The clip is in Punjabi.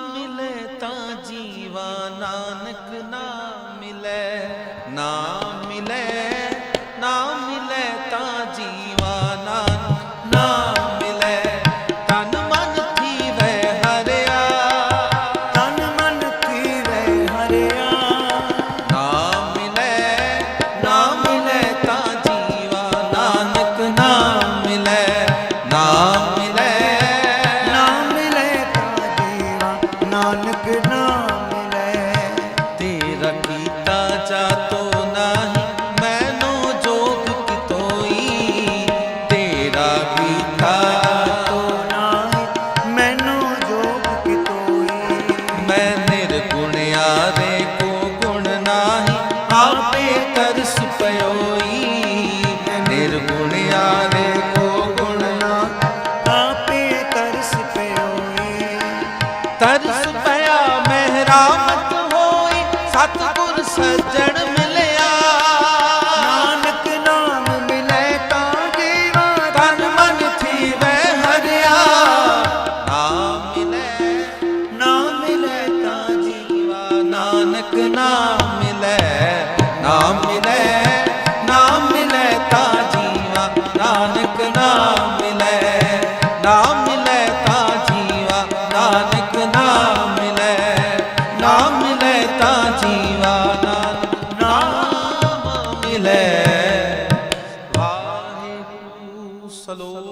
ਮਿਲੇ ਤਾਂ ਜੀਵਾ ਨਾਨਕ ਨਾ ਮਿਲੇ। ਨਾ ਮੈਂ ਨਿਰਗੁਣਿਆ ਰੇ ਕੋ ਗੁਣ ਨਾਹੀ, ਆਪੇ ਤਰਸ ਪਇਓਈ ਨਿਰਗੁਣਿਆ ਰੇ ਕੋ ਗੁਣ ਨਾ ਆਪੇ ਤਰਸ ਪਇਓਈ ਤਰਸ ਪਿਆ, ਮਹਿਰਾਮਤ ਹੋਈ, ਸਤਗੁਰ ਸੱਜਣ ਨਾਨਕ ਨਾਮ ਮਿਲੈ ਨਾਮ ਮਿਲੈ ਨਾਮ ਮਿਲੈ ਤਾ ਜੀਵਾ, ਨਾਨਕ ਨਾਮ ਮਿਲੈ ਨਾਮ ਮਿਲੈ ਤਾਂ ਜੀਵਾ, ਨਾਨਕ ਨਾਮ ਮਿਲੈ ਨਾਮ ਮਿਲੈ ਤਾ ਜੀਵਾ ਨਾਨਕ ਨਾਮ ਮਿਲੈ। ਵਾਹਿਗੁਰੂ ਸਲੋ